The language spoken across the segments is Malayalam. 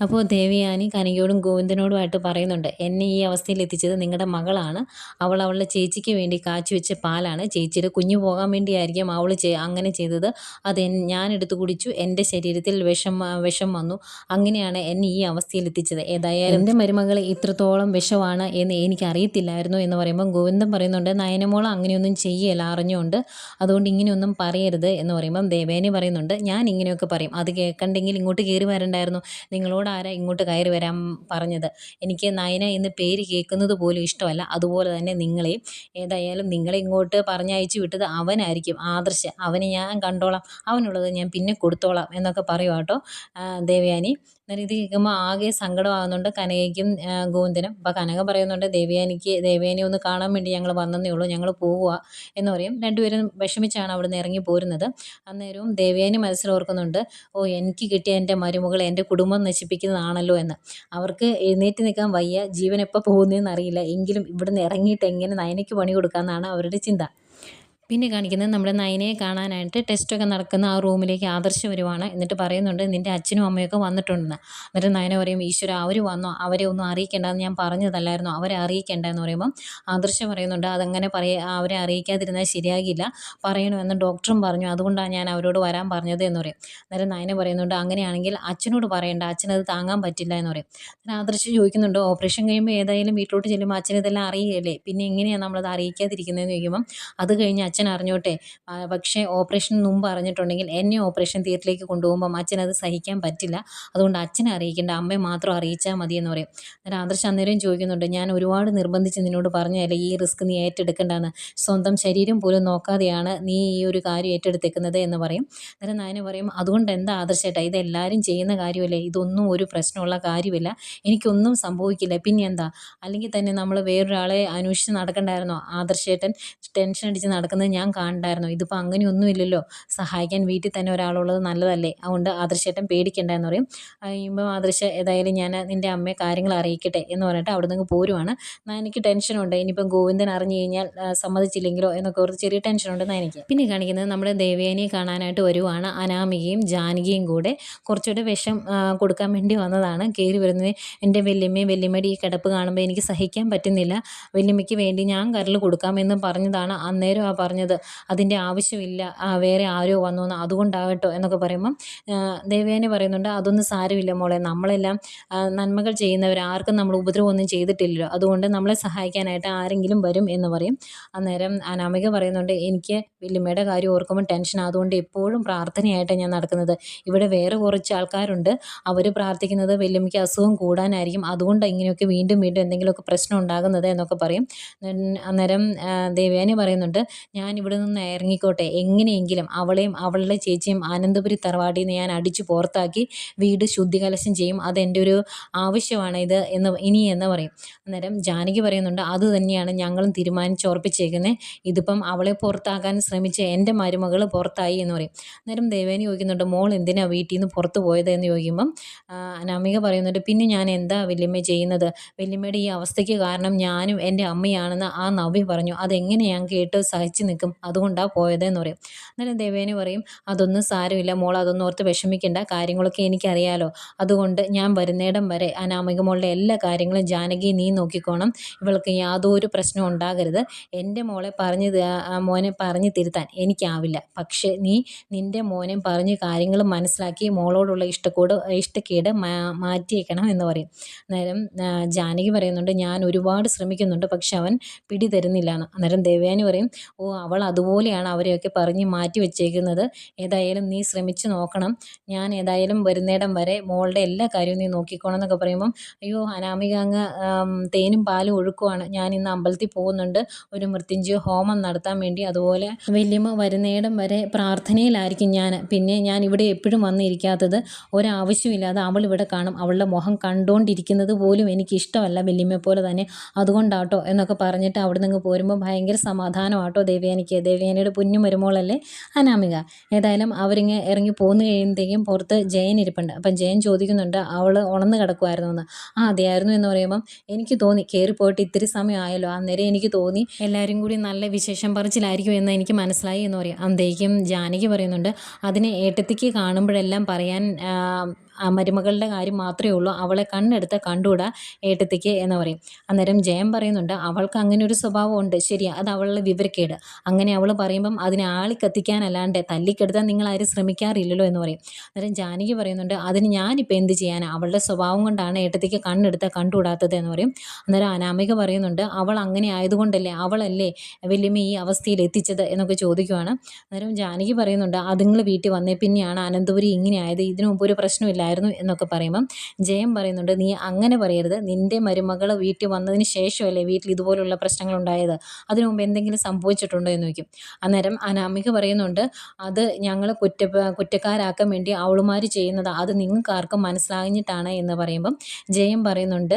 അപ്പോൾ ദേവിയാനി കനകയോടും ഗോവിന്ദനോടുമായിട്ട് പറയുന്നുണ്ട് എന്നെ ഈ അവസ്ഥയിൽ എത്തിച്ചത് നിങ്ങളുടെ മകളാണ്. അവൾ അവളുടെ ചേച്ചിക്ക് വേണ്ടി കാച്ചി വെച്ച പാലാണ്. ചേച്ചിയുടെ കുഞ്ഞു പോകാൻ വേണ്ടിയായിരിക്കും അവൾ അങ്ങനെ ചെയ്തത്. അത് ഞാൻ എടുത്തു കുടിച്ചു. എന്റെ ശരീരത്തിൽ വിഷം വിഷം വന്നു. അങ്ങനെയാണ് എന്നെ ഈ അവസ്ഥയിൽ എത്തിച്ചത്. ഏതായാലും എന്റെ മരുമകൾ ഇത്രത്തോളം വിഷമാണ് എന്ന് എനിക്ക് അറിയത്തില്ലായിരുന്നു എന്ന് പറയുമ്പോൾ ഗോവിന്ദൻ പറയുന്നുണ്ട് നയനമോൾ അങ്ങനെയൊന്നും ചെയ്യല അറിഞ്ഞുകൊണ്ട്. അതുകൊണ്ട് ഇങ്ങനെയൊന്നും പറയരുത് എന്ന് പറയുമ്പം ദേവേനി പറയുന്നുണ്ട് ഞാൻ ഇങ്ങനെയൊക്കെ പറയും. അത് കേൾക്കണ്ടെങ്കിൽ ഇങ്ങോട്ട് കയറി വരണ്ടായിരുന്നു. നിങ്ങളോട് എന്നോട് ആരാ ഇങ്ങോട്ട് കയറി വരാൻ പറഞ്ഞത്? എനിക്ക് നയന എന്ന് പേര് കേൾക്കുന്നത് പോലും ഇഷ്ടമല്ല. അതുപോലെ തന്നെ നിങ്ങളെയും. ഏതായാലും നിങ്ങളെ ഇങ്ങോട്ട് പറഞ്ഞയച്ച് വിട്ടത് അവനായിരിക്കും. ആദർശ് അവനെ ഞാൻ കണ്ടോളാം. അവനുള്ളത് ഞാൻ പിന്നെ കൊടുത്തോളാം എന്നൊക്കെ പറയുക കേട്ടോ. ദേവയാനി. അന്നേരം ഇത് കേൾക്കുമ്പോൾ ആകെ സങ്കടമാകുന്നുണ്ട്. കനകയ്ക്കും ഗോവിന്ദനും. അപ്പോൾ കനക പറയുന്നുണ്ട് ദേവയാനിക്ക് ദേവയാനി ഒന്ന് കാണാൻ വേണ്ടി ഞങ്ങൾ വന്നതേ ഉള്ളൂ. ഞങ്ങൾ പോവുക എന്ന് പറയും. രണ്ടുപേരും വിഷമിച്ചാണ് അവിടെ നിന്ന് ഇറങ്ങി പോരുന്നത്. അന്നേരവും ദേവിയാനി മനസ്സിൽ ഓർക്കുന്നുണ്ട് ഓ എനിക്ക് കിട്ടിയ എന്റെ മരുമകൾ എന്റെ കുടുംബം നശിപ്പിക്കുന്നതാണല്ലോ എന്ന്. അവർക്ക് എഴുന്നേറ്റ് നിൽക്കാൻ വയ്യ. ജീവൻ എപ്പോൾ പോകുന്നതെന്ന് അറിയില്ല. എങ്കിലും ഇവിടുന്ന് ഇറങ്ങിയിട്ട് എങ്ങനെ നയനയ്ക്ക് പണി കൊടുക്കാമെന്നാണ് അവരുടെ ചിന്ത. പിന്നെ കാണിക്കുന്നത് നമ്മുടെ നയനയെ കാണാനായിട്ട് ടെസ്റ്റൊക്കെ നടക്കുന്ന ആ റൂമിലേക്ക് ആദർശം വരുവാണ്. എന്നിട്ട് പറയുന്നുണ്ട് നിന്റെ അച്ഛനും അമ്മയൊക്കെ വന്നിട്ടുണ്ടെന്ന്. എന്നിട്ട് നയന പറയും ഈശ്വര അവർ വന്നോ? അവരെ ഒന്നും അറിയിക്കേണ്ടെന്ന് ഞാൻ പറഞ്ഞതല്ലായിരുന്നു? അവരെ അറിയിക്കേണ്ട എന്ന് പറയുമ്പം ആദർശം പറയുന്നുണ്ട് അതങ്ങനെ പറയ അവരെ അറിയിക്കാതിരുന്നാൽ ശരിയാകില്ല. പറയണമെന്ന് ഡോക്ടറും പറഞ്ഞു. അതുകൊണ്ടാണ് ഞാൻ അവരോട് വരാൻ പറഞ്ഞത് എന്ന് പറയും. അന്നേരം നയന പറയുന്നുണ്ട് അങ്ങനെയാണെങ്കിൽ അച്ഛനോട് പറയണ്ട. അച്ഛനത് താങ്ങാൻ പറ്റില്ല എന്ന് പറയും. അന്നേരം ആദർശം ചോദിക്കുന്നുണ്ട് ഓപ്പറേഷൻ കഴിയുമ്പോൾ ഏതായാലും വീട്ടിലോട്ട് ചെല്ലുമ്പോൾ അച്ഛനിതെല്ലാം അറിയുകയല്ലേ പിന്നെ എങ്ങനെയാണ് നമ്മളത് അറിയിക്കാതിരിക്കുന്നതെന്ന് ചോദിക്കുമ്പം അത് കഴിഞ്ഞ് അച്ഛൻ അറിഞ്ഞോട്ടെ? പക്ഷേ ഓപ്പറേഷൻ മുമ്പ് അറിഞ്ഞിട്ടുണ്ടെങ്കിൽ എന്നെ ഓപ്പറേഷൻ തിയേറ്ററിലേക്ക് കൊണ്ടുപോകുമ്പം അച്ഛനത് സഹിക്കാൻ പറ്റില്ല. അതുകൊണ്ട് അച്ഛനെ അറിയിക്കേണ്ട അമ്മയെ മാത്രം അറിയിച്ചാൽ മതി എന്ന് പറയും. അന്നേരം ആദർശ് അന്നേരം ചോദിക്കുന്നുണ്ട് ഞാൻ ഒരുപാട് നിർബന്ധിച്ച് നിന്നോട് പറഞ്ഞതല്ലേ ഈ റിസ്ക് നീ ഏറ്റെടുക്കേണ്ടതെന്ന് സ്വന്തം ശരീരം പോലും നോക്കാതെയാണ് നീ ഈ ഒരു കാര്യം ഏറ്റെടുത്തേക്കുന്നത്? എന്ന് പറയും. അന്നേരം നായന പറയും അതുകൊണ്ട് എന്താ ആദർശേട്ടാ ഇതെല്ലാവരും ചെയ്യുന്ന കാര്യമല്ലേ? ഇതൊന്നും ഒരു പ്രശ്നമുള്ള കാര്യമില്ല. എനിക്കൊന്നും സംഭവിക്കില്ല. പിന്നെ എന്താ? അല്ലെങ്കിൽ തന്നെ നമ്മൾ വേറൊരാളെ അന്വേഷിച്ച് നടക്കണ്ടായിരുന്നോ? ആദർശേട്ടൻ ടെൻഷൻ അടിച്ച് നടക്കുന്നത് ഞാൻ കാണണ്ടായിരുന്നു. ഇതിപ്പോൾ അങ്ങനെയൊന്നും ഇല്ലല്ലോ സഹായിക്കാൻ വീട്ടിൽ തന്നെ ഒരാളുള്ളത് നല്ലതല്ലേ? അതുകൊണ്ട് ആദർശേട്ടൻ പേടിക്കണ്ട എന്ന് പറയും കഴിയുമ്പോൾ ആദർശ ഏതായാലും ഞാൻ നിന്റെ അമ്മയെ കാര്യങ്ങൾ അറിയിക്കട്ടെ എന്ന് പറഞ്ഞിട്ട് അവിടെ നിന്ന് പോരുവാണ്. എനിക്ക് ടെൻഷനുണ്ട്. ഇനിയിപ്പം ഗോവിന്ദൻ അറിഞ്ഞു കഴിഞ്ഞാൽ സമ്മതിച്ചില്ലെങ്കിലോ എന്നൊക്കെ ഓർത്ത് ചെറിയ ടെൻഷനുണ്ട് എനിക്ക്. പിന്നെ കാണിക്കുന്നത് നമ്മുടെ ദേവേനെ കാണാനായിട്ട് വരുവാണ് അനാമികയും ജാനകിയും കൂടെ. കുറച്ചുകൂടെ വിഷം കൊടുക്കാൻ വേണ്ടി വന്നതാണ്. കയറി വരുന്നത് എന്റെ വല്യമ്മയും വല്യമ്മയുടെ ഈ കിടപ്പ് കാണുമ്പോൾ എനിക്ക് സഹിക്കാൻ പറ്റുന്നില്ല. വല്യമ്മയ്ക്ക് വേണ്ടി ഞാൻ കരൽ കൊടുക്കാമെന്ന് പറഞ്ഞതാണ്. അന്നേരം ആ പറഞ്ഞത് അതിന്റെ ആവശ്യമില്ല വേറെ ആരോ വന്നു എന്ന് അതുകൊണ്ടാകട്ടോ എന്നൊക്കെ പറയുമ്പം ദേവയാനി പറയുന്നുണ്ട് അതൊന്നും സാരമില്ല മോളെ നമ്മളെല്ലാം നന്മകൾ ചെയ്യുന്നവർ ആർക്കും നമ്മൾ ഉപദ്രവമൊന്നും ചെയ്തിട്ടില്ലല്ലോ. അതുകൊണ്ട് നമ്മളെ സഹായിക്കാനായിട്ട് ആരെങ്കിലും വരും എന്ന് പറയും. അന്നേരം അനാമിക പറയുന്നുണ്ട് എനിക്ക് വല്യമ്മയുടെ കാര്യം ഓർക്കുമ്പോൾ ടെൻഷൻ അതുകൊണ്ട് എപ്പോഴും പ്രാർത്ഥനയായിട്ട് ഞാൻ നടക്കുന്നത്. ഇവിടെ വേറെ കുറച്ച് ആൾക്കാരുണ്ട്. അവർ പ്രാർത്ഥിക്കുന്നത് വല്യമ്മയ്ക്ക് അസുഖം കൂടാനായിരിക്കും. അതുകൊണ്ട് ഇങ്ങനെയൊക്കെ വീണ്ടും വീണ്ടും എന്തെങ്കിലുമൊക്കെ പ്രശ്നം ഉണ്ടാകുന്നത് എന്നൊക്കെ പറയും. അന്നേരം ദേവയാനി പറയുന്നുണ്ട് ഞാൻ ഇവിടെ നിന്ന് ഇറങ്ങിക്കോട്ടെ. എങ്ങനെയെങ്കിലും അവളെയും അവളുടെ ചേച്ചിയും ആനന്ദപുരി തറവാടിൽ നിന്ന് ഞാൻ അടിച്ചു പുറത്താക്കി വീട് ശുദ്ധികലശം ചെയ്യും. അതെന്റെ ഒരു ആവശ്യമാണ് ഇത് എന്ന് ഇനി എന്ന് പറയും. അന്നേരം ജാനകി പറയുന്നുണ്ട് അത് തന്നെയാണ് ഞങ്ങളും തീരുമാനിച്ചുറപ്പിച്ചേക്കുന്നത് ഇതിപ്പം അവളെ പുറത്താക്കാൻ ശ്രമിച്ച എന്റെ മരുമകൾ പുറത്തായി എന്ന് പറയും. അന്നേരം ദേവേനി ചോദിക്കുന്നുണ്ട് മോൾ എന്തിനാണ് വീട്ടിൽ നിന്ന് പുറത്ത് പോയത്? എന്ന് ചോദിക്കുമ്പം അനാമിക പറയുന്നുണ്ട് പിന്നെ ഞാൻ എന്താ വല്യമ്മ ചെയ്യുന്നത്? വല്യമ്മയുടെ ഈ അവസ്ഥയ്ക്ക് കാരണം ഞാനും എന്റെ അമ്മയാണെന്ന് ആ നവ്യ പറഞ്ഞു. അതെങ്ങനെ ഞാൻ കേട്ട് സഹിച്ച് നിൽക്കും അതുകൊണ്ടാണ് പോയതെന്ന് പറയും. അന്നേരം ദേവേനെ പറയും അതൊന്നും സാരമില്ല മോൾ അതൊന്നും ഓർത്ത് വിഷമിക്കേണ്ട. കാര്യങ്ങളൊക്കെ എനിക്കറിയാലോ. അതുകൊണ്ട് ഞാൻ വരുന്നേടം വരെ അനാമിക മോളുടെ എല്ലാ കാര്യങ്ങളും ജാനകി നീ നോക്കിക്കോണം. ഇവൾക്ക് യാതൊരു പ്രശ്നവും ഉണ്ടാകരുത്. എന്റെ മോളെ പറഞ്ഞ് മോനെ പറഞ്ഞ് തിരുത്താൻ എനിക്കാവില്ല. പക്ഷേ നീ നിന്റെ മോനെ പറഞ്ഞ് കാര്യങ്ങൾ മനസ്സിലാക്കി മോളോടുള്ള ഇഷ്ടക്കൂട് ഇഷ്ടക്കേട് മാറ്റിയേക്കണം എന്ന് പറയും. അന്നേരം ജാനകി പറയുന്നുണ്ട് ഞാൻ ഒരുപാട് ശ്രമിക്കുന്നുണ്ട് പക്ഷെ അവൻ പിടി തരുന്നില്ല എന്ന്. അന്നേരം ദേവയാനി പറയും ഓ അവൾ അതുപോലെയാണ് അവരെയൊക്കെ പറഞ്ഞ് മാറ്റി വെച്ചേക്കുന്നത്. ഏതായാലും നീ ശ്രമിച്ചു നോക്കണം. ഞാൻ ഏതായാലും വരുന്നിടം വരെ മോളുടെ എല്ലാ കാര്യവും നീ നോക്കിക്കോണം എന്നൊക്കെ പറയുമ്പം അയ്യോ അനാമിക അങ്ങ് തേനും പാലും ഒഴുക്കുവാണ്. ഞാൻ ഇന്ന് അമ്പലത്തിൽ പോകുന്നുണ്ട്. ഒരു മൃത്യുഞ്ജയ ഹോമം നടത്താൻ വേണ്ടി അതുപോലെ വല്യമ്മ വരുന്നിടം വരെ പ്രാർത്ഥനയിലായിരിക്കും ഞാൻ. പിന്നെ ഞാൻ ഇവിടെ എപ്പോഴും വന്നിരിക്കാത്തത് ഒരാവശ്യമില്ലാതെ അവൾ ഇവിടെ കാണും. അവളുടെ മുഖം കണ്ടുകൊണ്ടിരിക്കുന്നത് പോലും എനിക്ക് ഇഷ്ടമല്ല വല്യമ്മയെ പോലെ തന്നെ. അതുകൊണ്ടാട്ടോ എന്നൊക്കെ പറഞ്ഞിട്ട് അവിടെ നിന്ന് പോരുമ്പോൾ ഭയങ്കര സമാധാനമാട്ടോ ദേവേനെ ദേവയാനിക്ക് ദേവയാനിയുടെ പുഞ്ഞു മരുമോളല്ലേ അനാമിക. ഏതായാലും അവരിങ്ങ് ഇറങ്ങി പോന്നു കഴിയുമ്പോഴത്തേക്കും പുറത്ത് ജയൻ ഇരിപ്പുണ്ട്. അപ്പം ജയൻ ചോദിക്കുന്നുണ്ട് അവൾ ഉണന്ന് കിടക്കുമായിരുന്നു എന്ന് ആ അതെയായിരുന്നു എന്ന് പറയുമ്പം എനിക്ക് തോന്നി. കയറി പോയിട്ട് ഇത്തിരി സമയമായല്ലോ. അന്നേരം എനിക്ക് തോന്നി. എല്ലാവരും കൂടി നല്ല വിശേഷം പറച്ചിലായിരിക്കും എന്ന് എനിക്ക് മനസ്സിലായി എന്ന് പറയും. അന്തേക്കും ജാനകി പറയുന്നുണ്ട് അതിനെ ഏട്ടത്തിക്ക് കാണുമ്പോഴെല്ലാം പറയാൻ മരുമകളുടെ കാര്യം മാത്രമേ ഉള്ളൂ. അവളെ കണ്ണെടുത്ത് കണ്ടുകൂടാ ഏട്ടത്തിക്ക് എന്ന് പറയും. അന്നേരം ജയം പറയുന്നുണ്ട് അവൾക്ക് അങ്ങനെ ഒരു സ്വഭാവമുണ്ട് ശരിയാ അത് അവളുടെ വിവരക്കേട്. അങ്ങനെ അവൾ പറയുമ്പം അതിനെ ആളി കത്തിക്കാനല്ലാണ്ട് തല്ലിക്കെടുത്താൻ നിങ്ങൾ ആരും ശ്രമിക്കാറില്ലല്ലോ എന്ന് പറയും. അന്നേരം ജാനകി പറയുന്നുണ്ട് അതിന് ഞാനിപ്പോൾ എന്ത് ചെയ്യാനാണ് അവളുടെ സ്വഭാവം കൊണ്ടാണ് ഏട്ടത്തിക്ക് കണ്ണെടുത്ത് കണ്ടുകൂടാത്തത് എന്ന് പറയും. അന്നേരം അനാമിക പറയുന്നുണ്ട് അവൾ അങ്ങനെ ആയതുകൊണ്ടല്ലേ അവളല്ലേ വല്യമ്മ ഈ അവസ്ഥയിൽ എത്തിച്ചത്? എന്നൊക്കെ ചോദിക്കുവാണ്. അന്നേരം ജാനകി പറയുന്നുണ്ട് അതുങ്ങൾ വീട്ടിൽ വന്നേ പിന്നെയാണ് അനന്തപുരി ഇങ്ങനെ ആയത്. ഇതിനു മുമ്പ് ഒരു പ്രശ്നമില്ലായിരുന്നു എന്നൊക്കെ പറയുമ്പം ജയം പറയുന്നുണ്ട് നീ അങ്ങനെ പറയരുത്. നിന്റെ മരുമകൾ വീട്ടിൽ വന്നതിന് ശേഷമല്ലേ വീട്ടിൽ ഇതുപോലുള്ള പ്രശ്നങ്ങൾ ഉണ്ടായത് അതിനു മുമ്പ് എന്തെങ്കിലും സംഭവിച്ചിട്ടുണ്ടോ? എന്ന് ചോദിക്കും. അന്നേരം അനാമിക പറയുന്നുണ്ട് അത് ഞങ്ങൾ കുറ്റ കുറ്റക്കാരാക്കാൻ വേണ്ടി അവളുമാർ ചെയ്യുന്നത്. അത് നിങ്ങൾക്ക് ആർക്കും മനസ്സിലാഞ്ഞിട്ടാണ് എന്ന് പറയുമ്പം ജയം പറയുന്നുണ്ട്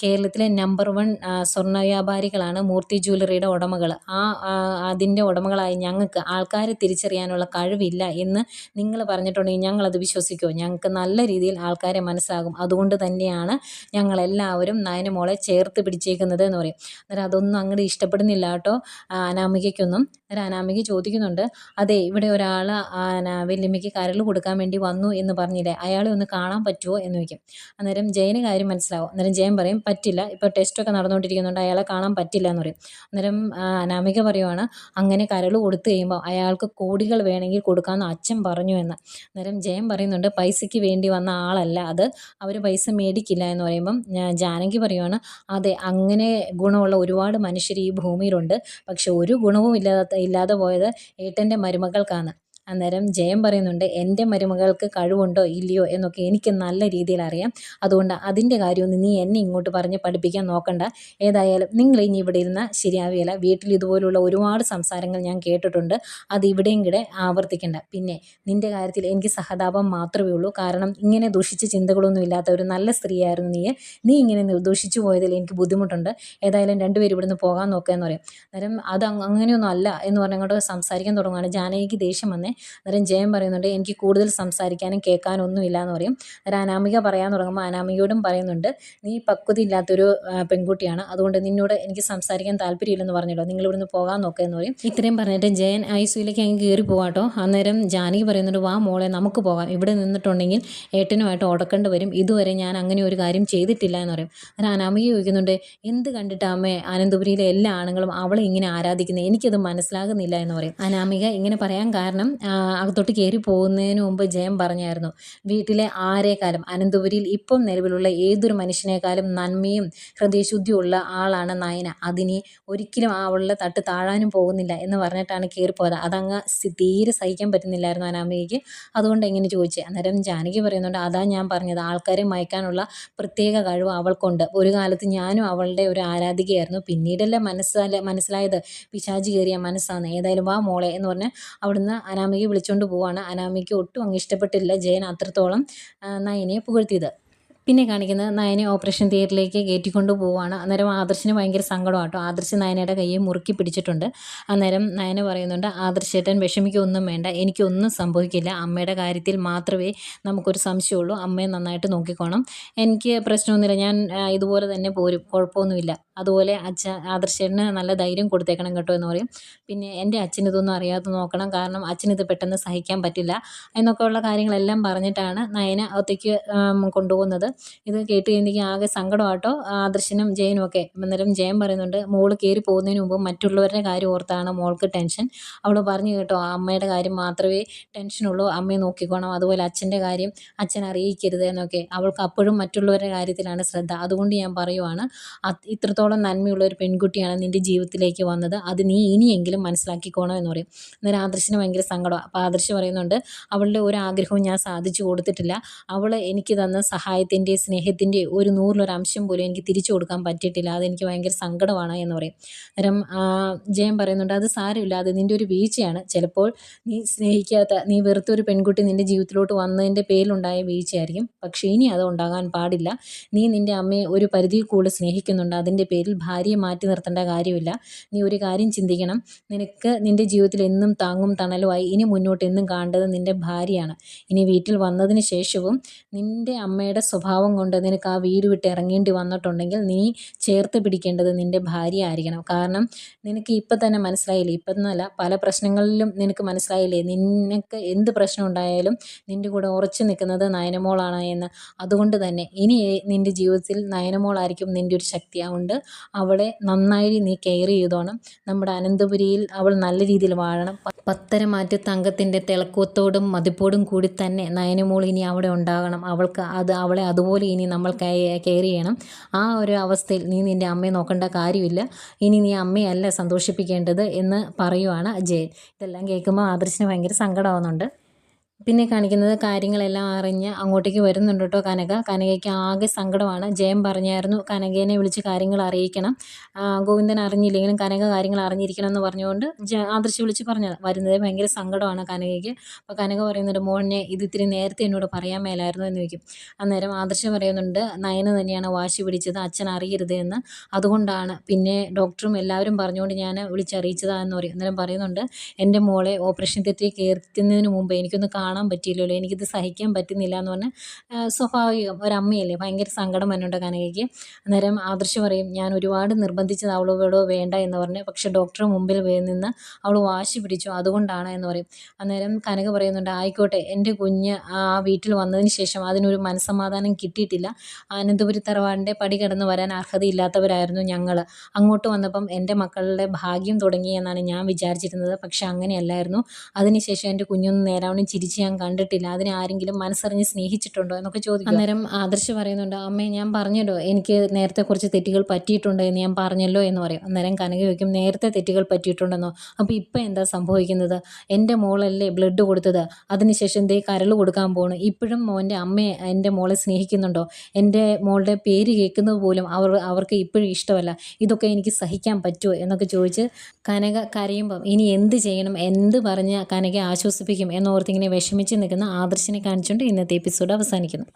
കേരളത്തിലെ നമ്പർ വൺ സ്വർണ വ്യാപാരികളാണ് മൂർത്തി ജ്വല്ലറിയുടെ ഉടമകൾ ആ, അതിന്റെ ഉടമകളായി ഞങ്ങൾക്ക് ആൾക്കാരെ തിരിച്ചറിയാനുള്ള കഴിവില്ല എന്ന് നിങ്ങൾ പറഞ്ഞിട്ടുണ്ടെങ്കിൽ ഞങ്ങളത് വിശ്വസിക്കുമോ ഞങ്ങൾക്ക് നല്ല രീതിയിൽ ആൾക്കാരെ മനസ്സാകും. അതുകൊണ്ട് തന്നെയാണ് ഞങ്ങളെല്ലാവരും നയന മോളെ ചേർത്ത് പിടിച്ചേക്കുന്നത് എന്ന് പറയും. അന്നേരം അതൊന്നും അങ്ങോട്ട് ഇഷ്ടപ്പെടുന്നില്ല കേട്ടോ അനാമികയ്ക്കൊന്നും. അന്നേരം അനാമിക ചോദിക്കുന്നുണ്ട് അതെ ഇവിടെ ഒരാൾ വല്യമ്മയ്ക്ക് കരൾ കൊടുക്കാൻ വേണ്ടി വന്നു എന്ന് പറഞ്ഞില്ലേ അയാളെ ഒന്ന് കാണാൻ പറ്റുമോ എന്ന് ചോദിക്കും. അന്നേരം ജയന് കാര്യം മനസ്സിലാവും. അന്നേരം ജയൻ പറയും പറ്റില്ല ഇപ്പോൾ ടെസ്റ്റൊക്കെ നടന്നുകൊണ്ടിരിക്കുന്നുണ്ട് അയാളെ കാണാൻ പറ്റില്ല എന്ന് പറയും. അന്നേരം അനാമിക പറയുവാണ് അങ്ങനെ കരൾ കൊടുത്തു കഴിയുമ്പോൾ അയാൾക്ക് കോടികൾ വേണമെങ്കിൽ കൊടുക്കാമെന്ന് അച്ഛൻ പറഞ്ഞു എന്ന്. അന്നേരം ജയൻ പറയുന്നുണ്ട് പൈസയ്ക്ക് വേണ്ടി വന്ന ആളല്ല അത്. അവർ പൈസ മേടിക്കില്ല എന്ന് പറയുമ്പം ജാനകി പറയുവാണ് അതെ അങ്ങനെ ഗുണമുള്ള ഒരുപാട് മനുഷ്യർ ഈ ഭൂമിയിലുണ്ട്. പക്ഷെ ഒരു ഗുണവും ഇല്ലാത്ത ഇല്ലാതെ പോയത് ഏട്ടന്റെ മരുമകൾക്കാണ്. അന്നേരം ജയം പറയുന്നുണ്ട് എന്റെ മരുമകൾക്ക് കഴിവുണ്ടോ ഇല്ലയോ എന്നൊക്കെ എനിക്ക് നല്ല രീതിയിൽ അറിയാം. അതുകൊണ്ട് അതിന്റെ കാര്യമൊന്നും നീ എന്നെ ഇങ്ങോട്ട് പറഞ്ഞ് പഠിപ്പിക്കാൻ നോക്കണ്ട. ഏതായാലും നിങ്ങൾ ഇനി ഇവിടെ ഇരുന്ന ശരിയാവുകയില്ല വീട്ടിൽ ഇതുപോലുള്ള ഒരുപാട് സംസാരങ്ങൾ ഞാൻ കേട്ടിട്ടുണ്ട്. അത് ഇവിടെയും കൂടെ ആവർത്തിക്കണ്ട. പിന്നെ നിന്റെ കാര്യത്തിൽ എനിക്ക് സഹതാപം മാത്രമേ ഉള്ളൂ. കാരണം ഇങ്ങനെ ദുഷിച്ച ചിന്തകളൊന്നും ഇല്ലാത്ത ഒരു നല്ല സ്ത്രീയായിരുന്നു നീ നീ ഇങ്ങനെ ദുഷിച്ചു പോയതിൽ എനിക്ക് ബുദ്ധിമുട്ടുണ്ട്. ഏതായാലും രണ്ടുപേരും ഇവിടുന്ന് പോകാൻ നോക്കുക എന്ന് പറയും. അന്നേരം അത് അങ്ങ- അങ്ങനെയൊന്നും അല്ല എന്ന് പറഞ്ഞങ്ങോട്ട് സംസാരിക്കാൻ തുടങ്ങുകയാണ് ജാനകിക്ക് ദേഷ്യം വന്നേ. അന്നേരം ജയൻ പറയുന്നുണ്ട് എനിക്ക് കൂടുതൽ സംസാരിക്കാനും കേൾക്കാനും ഒന്നും ഇല്ല എന്ന് പറയും. അന്നേരം അനാമിക പറയാൻ തുടങ്ങുമ്പോൾ അനാമികയോടും പറയുന്നുണ്ട് നീ പക്വത ഇല്ലാത്തൊരു പെൺകുട്ടിയാണ്. അതുകൊണ്ട് നിന്നോട് എനിക്ക് സംസാരിക്കാൻ താല്പര്യമില്ലെന്ന് പറഞ്ഞല്ലോ നിങ്ങൾ ഇവിടുന്ന് പോകാൻ നോക്കുക എന്ന് പറയും. ഇത്രയും പറഞ്ഞിട്ട് ജയൻ ഐസിയിലേക്ക് അങ്ങ് കയറി പോകാട്ടോ അന്നേരം ജാനകി പറയുന്നുണ്ട് വാ മോളെ നമുക്ക് പോകാം. ഇവിടെ നിന്നിട്ടുണ്ടെങ്കിൽ ഏട്ടനുമായിട്ട് ഉടക്കേണ്ടി വരും. ഇതുവരെ ഞാൻ അങ്ങനെ ഒരു കാര്യം ചെയ്തിട്ടില്ല എന്ന് പറയും. അന്നേരം അനാമിക ചോദിക്കുന്നുണ്ട് എന്ത് കണ്ടിട്ടാമേ ആനന്ദപുരിയിലെ എല്ലാ ആണുങ്ങളും അവളെ ഇങ്ങനെ ആരാധിക്കുന്നത് എനിക്കത് മനസ്സിലാകുന്നില്ല എന്ന് പറയും. അനാമിക ഇങ്ങനെ പറയാൻ കാരണം അകത്തോട്ട് കയറി പോകുന്നതിന് മുമ്പ് ജയം പറഞ്ഞായിരുന്നു. വീട്ടിലെ ആരേക്കാളും അനന്തപുരിയിൽ ഇപ്പം നിലവിലുള്ള ഏതൊരു മനുഷ്യനേക്കാളും നന്മയും ഹൃദയശുദ്ധിയുള്ള ആളാണ് നയന. അതിനി ഒരിക്കലും അവളുടെ തട്ട് താഴാനും പോകുന്നില്ല എന്ന് പറഞ്ഞിട്ടാണ് കയറിപ്പോയത് അതങ്ങ് തീരെ സഹിക്കാൻ പറ്റുന്നില്ലായിരുന്നു അനാമികയ്ക്ക്. അതുകൊണ്ട് എങ്ങനെ ചോദിച്ചേ? അന്നേരം ജാനകി പറയുന്നുണ്ട് അതാ ഞാൻ പറഞ്ഞത്. ആൾക്കാരെ മയക്കാനുള്ള പ്രത്യേക കഴിവ് അവൾക്കുണ്ട്. ഒരു കാലത്ത് ഞാനും അവളുടെ ഒരു ആരാധികയായിരുന്നു. പിന്നീടല്ലേ മനസ്സല്ല മനസ്സിലായത്? പിശാചി കയറിയ മനസ്സാണ് ഏതായാലും വാ മോളെ എന്ന് പറഞ്ഞ് അവിടുന്ന് അനാമികയെ വിളിച്ചുകൊണ്ട് പോവാണ്. അനാമികയ്ക്ക് ഒട്ടും അങ്ങ് ഇഷ്ടപ്പെട്ടില്ല ജയൻ അത്രത്തോളം നയനയെ പുകഴ്ത്തിയത്. പിന്നെ കാണിക്കുന്നത് നയനെ ഓപ്പറേഷൻ തിയേറ്ററിലേക്ക് കയറ്റിക്കൊണ്ട് പോവുകയാണ് അന്നേരം ആദർശിന് ഭയങ്കര സങ്കടമാട്ടോ. ആദർശ് നയനയുടെ കയ്യെ മുറുക്കി പിടിച്ചിട്ടുണ്ട്. അന്നേരം നയന പറയുന്നുണ്ട് ആദർശേട്ടൻ വിഷമിക്കൊന്നും വേണ്ട. എനിക്കൊന്നും സംഭവിക്കില്ല. അമ്മയുടെ കാര്യത്തിൽ മാത്രമേ നമുക്കൊരു സംശയമുള്ളൂ. അമ്മയെ നന്നായിട്ട് നോക്കിക്കോണം. എനിക്ക് പ്രശ്നമൊന്നുമില്ല. ഞാൻ ഇതുപോലെ തന്നെ പോരും. കുഴപ്പമൊന്നുമില്ല. അതുപോലെ അച്ഛ ആദർശേട്ടന് നല്ല ധൈര്യം കൊടുത്തേക്കണം കേട്ടോ എന്ന് പറയും. പിന്നെ എന്റെ അച്ഛന് ഇതൊന്നും അറിയാതെ നോക്കണം. കാരണം അച്ഛനിത് പെട്ടെന്ന് സഹിക്കാൻ പറ്റില്ല എന്നൊക്കെയുള്ള കാര്യങ്ങളെല്ലാം പറഞ്ഞിട്ടാണ് നയന അകത്തേക്ക് കൊണ്ടുപോകുന്നത്. ഇത് കേട്ട് കഴിഞ്ഞാൽ ആകെ സങ്കടമാട്ടോ. ആദർശനും ജയനും ഒക്കെ എന്നാലും ജയൻ പറയുന്നുണ്ട് മോൾ കയറി പോകുന്നതിന് മുമ്പ് മറ്റുള്ളവരുടെ കാര്യം ഓർത്താണ് മോൾക്ക് ടെൻഷൻ. അവൾ പറഞ്ഞു കേട്ടോ അമ്മയുടെ കാര്യം മാത്രമേ ടെൻഷനുള്ളൂ. അമ്മയെ നോക്കിക്കോണം. അതുപോലെ അച്ഛന്റെ കാര്യം അച്ഛൻ അറിയിക്കരുത് എന്നൊക്കെ. അവൾക്ക് അപ്പോഴും മറ്റുള്ളവരുടെ കാര്യത്തിലാണ് ശ്രദ്ധ. അതുകൊണ്ട് ഞാൻ പറയുവാണ് അത് ഇത്രത്തോളം നന്മയുള്ള ഒരു പെൺകുട്ടിയാണ് നിന്റെ ജീവിതത്തിലേക്ക് വന്നത് അത് നീ ഇനിയെങ്കിലും മനസ്സിലാക്കിക്കോണം എന്ന് പറയും. അന്നേരം ആദർശിന് ഭയങ്കര സങ്കടമാണ് അപ്പോൾ ആദർശ് പറയുന്നുണ്ട് അവളുടെ ഒരു ആഗ്രഹവും ഞാൻ സാധിച്ചു കൊടുത്തിട്ടില്ല. അവൾ എനിക്ക് തന്ന സഹായത്തിന്റെ സ്നേഹത്തിന്റെ ഒരു നൂറിലൊരു അംശം പോലും എനിക്ക് തിരിച്ചു കൊടുക്കാൻ പറ്റിയിട്ടില്ല. അതെനിക്ക് ഭയങ്കര സങ്കടമാണ് എന്ന് പറയും. അന്നേരം ജയം പറയുന്നുണ്ട് അത് സാരമില്ല അത് നിന്റെ ഒരു വീഴ്ചയാണ്. ചിലപ്പോൾ നീ സ്നേഹിക്കാത്ത നീ വെറുത്തൊരു പെൺകുട്ടി നിന്റെ ജീവിതത്തിലോട്ട് വന്നതിന്റെ പേരിലുണ്ടായ വീഴ്ചയായിരിക്കും. പക്ഷേ ഇനി അത് ഉണ്ടാകാൻ പാടില്ല. നീ നിന്റെ അമ്മയെ ഒരു പരിധിയിൽ കൂടുതൽ സ്നേഹിക്കുന്നുണ്ട്. അതിന്റെ പേരിൽ ഭാര്യയെ മാറ്റി നിർത്തേണ്ട കാര്യമില്ല. നീ ഒരു കാര്യം ചിന്തിക്കണം. നിനക്ക് നിന്റെ ജീവിതത്തിൽ എന്നും താങ്ങും തണലുമായി ഇനി മുന്നോട്ട് എന്നും കാണേണ്ടത് നിന്റെ ഭാര്യയാണ്. ഇനി വീട്ടിൽ വന്നതിന് ശേഷവും നിന്റെ അമ്മയുടെ സ്വഭാവം കൊണ്ട് നിനക്ക് ആ വീട് വിട്ട് ഇറങ്ങേണ്ടി വന്നിട്ടുണ്ടെങ്കിൽ നീ ചേർത്ത് പിടിക്കേണ്ടത് നിന്റെ ഭാര്യ ആയിരിക്കണം. കാരണം നിനക്ക് ഇപ്പം തന്നെ മനസ്സിലായില്ലേ? ഇപ്പം എന്നല്ല പല പ്രശ്നങ്ങളിലും നിനക്ക് മനസ്സിലായില്ലേ? നിനക്ക് എന്ത് പ്രശ്നം ഉണ്ടായാലും നിന്റെ കൂടെ ഉറച്ചു നിൽക്കുന്നത് നയനമോളാണ് എന്ന്. അതുകൊണ്ട് തന്നെ ഇനി നിന്റെ ജീവിതത്തിൽ നയനമോളായിരിക്കും നിന്റെ ഒരു ശക്തി. അതുകൊണ്ട് അവളെ നന്നായി നീ കെയർ ചെയ്തോണം. നമ്മുടെ അനന്തപുരിയിൽ അവൾ നല്ല രീതിയിൽ വാഴണം. പത്തരമാറ്റ് തങ്കത്തിന്റെ തിളക്കത്തോടും മതിപ്പോടും കൂടി തന്നെ നയനമോൾ ഇനി അവിടെ ഉണ്ടാകണം. അവൾക്ക് അത് അവളെ അതുപോലെ ഇനി നമ്മൾ കെയർ ചെയ്യണം. ആ ഒരു അവസ്ഥയിൽ നീ നിന്റെ അമ്മയെ നോക്കേണ്ട കാര്യമില്ല. ഇനി നീ അമ്മയല്ല സന്തോഷിപ്പിക്കേണ്ടത് എന്ന് പറയുവാണ് ജയൻ. ഇതെല്ലാം കേൾക്കുമ്പോൾ ആദർശിന് ഭയങ്കര സങ്കടമാവുന്നുണ്ട്. പിന്നെ കാണിക്കുന്നത് കാര്യങ്ങളെല്ലാം അറിഞ്ഞ് അങ്ങോട്ടേക്ക് വരുന്നുണ്ട് കേട്ടോ കനക. കനകയ്ക്ക് ആകെ സങ്കടമാണ്. ജയം പറഞ്ഞായിരുന്നു. കനകേനെ വിളിച്ച് കാര്യങ്ങൾ അറിയിക്കണം. ഗോവിന്ദൻ അറിഞ്ഞില്ലെങ്കിലും കനക കാര്യങ്ങൾ അറിഞ്ഞിരിക്കണം എന്ന് പറഞ്ഞുകൊണ്ട് ആദർശ് വിളിച്ച് പറഞ്ഞത്. വരുന്നത് ഭയങ്കര സങ്കടമാണ് കനകയ്ക്ക്. അപ്പോൾ കനക പറയുന്നുണ്ട് മോനെ ഇത് ഇത്തിരി നേരത്തെ എന്നോട് പറയാൻ മേലായിരുന്നു എന്ന് ചോദിക്കും. അന്നേരം ആദർശ് പറയുന്നുണ്ട് നയന തന്നെയാണ് വാശി പിടിച്ചത്. അച്ഛൻ അറിയരുത് എന്ന്. അതുകൊണ്ടാണ് പിന്നെ ഡോക്ടറും എല്ലാവരും പറഞ്ഞുകൊണ്ട് ഞാൻ വിളിച്ചറിയിച്ചതാണെന്ന് പറയും. അന്നേരം പറയുന്നുണ്ട് എന്റെ മോളെ ഓപ്പറേഷൻ തെറ്റി കയറ്റുന്നതിന് മുമ്പ് എനിക്കൊന്ന് കാണാൻ പറ്റിയില്ലല്ലോ എനിക്കിത് സഹിക്കാൻ പറ്റുന്നില്ല എന്ന് പറഞ്ഞാൽ സ്വാഭാവികം ഒരമ്മയല്ലേ ഭയങ്കര സങ്കടം വന്നുണ്ട് കനകയ്ക്ക്. അന്നേരം ആദർശ് പറയും ഞാൻ ഒരുപാട് നിർബന്ധിച്ചത് അവളോടോ വേണ്ട എന്ന് പറഞ്ഞ് പക്ഷെ ഡോക്ടറെ മുമ്പിൽ നിന്ന് അവൾ വാശി പിടിച്ചു അതുകൊണ്ടാണ് എന്ന് പറയും. അന്നേരം കനക പറയുന്നുണ്ട് ആയിക്കോട്ടെ എന്റെ കുഞ്ഞ് ആ വീട്ടിൽ വന്നതിന് ശേഷം അതിനൊരു മനസ്സമാധാനം കിട്ടിയിട്ടില്ല. അനന്തപുരി തറവാടിന്റെ പടി കടന്ന് വരാൻ അർഹതയില്ലാത്തവരായിരുന്നു ഞങ്ങൾ അങ്ങോട്ട് വന്നപ്പം എന്റെ മക്കളുടെ ഭാഗ്യം തുടങ്ങി എന്നാണ് ഞാൻ വിചാരിച്ചിരുന്നത് പക്ഷെ അങ്ങനെയല്ലായിരുന്നു. അതിനുശേഷം എന്റെ കുഞ്ഞൊന്നും നേരാവണ്ണം ചിരിച്ച് ഞാൻ കണ്ടിട്ടില്ല. അതിനെ ആരെങ്കിലും മനസ്സറിഞ്ഞ് സ്നേഹിച്ചിട്ടുണ്ടോ എന്നൊക്കെ ചോദിക്കും അന്നേരം ആദർശ് പറയുന്നുണ്ട് അമ്മേ ഞാൻ പറഞ്ഞല്ലോ എനിക്ക് നേരത്തെ കുറച്ച് തെറ്റുകൾ പറ്റിയിട്ടുണ്ട് എന്ന് ഞാൻ പറഞ്ഞല്ലോ എന്ന് പറയും. അന്നേരം കനക വയ്ക്കും നേരത്തെ തെറ്റുകൾ പറ്റിയിട്ടുണ്ടെന്നോ? അപ്പോൾ ഇപ്പം എന്താ സംഭവിക്കുന്നത്? എന്റെ മോളല്ലേ ബ്ലഡ് കൊടുത്തത്? അതിനുശേഷം ദേ കരൾ കൊടുക്കാൻ പോകണം ഇപ്പോഴും മോന്റെ അമ്മയെ എന്റെ മോളെ സ്നേഹിക്കുന്നുണ്ടോ? എന്റെ മോളുടെ പേര് കേൾക്കുന്നത് പോലും അവർ അവർക്ക് ഇപ്പോഴും ഇഷ്ടമല്ല. ഇതൊക്കെ എനിക്ക് സഹിക്കാൻ പറ്റുമോ എന്നൊക്കെ ചോദിച്ച് കനക കരയുമ്പം ഇനി എന്ത് ചെയ്യണം? എന്ത് പറഞ്ഞ് കനകയെ ആശ്വസിപ്പിക്കും? എന്നോർത്തിങ്ങനെ വിഷമിച്ച് നിൽക്കുന്ന ആദർശിനെ കാണിച്ചുകൊണ്ട് ഇന്നത്തെ എപ്പിസോഡ് അവസാനിക്കുന്നു.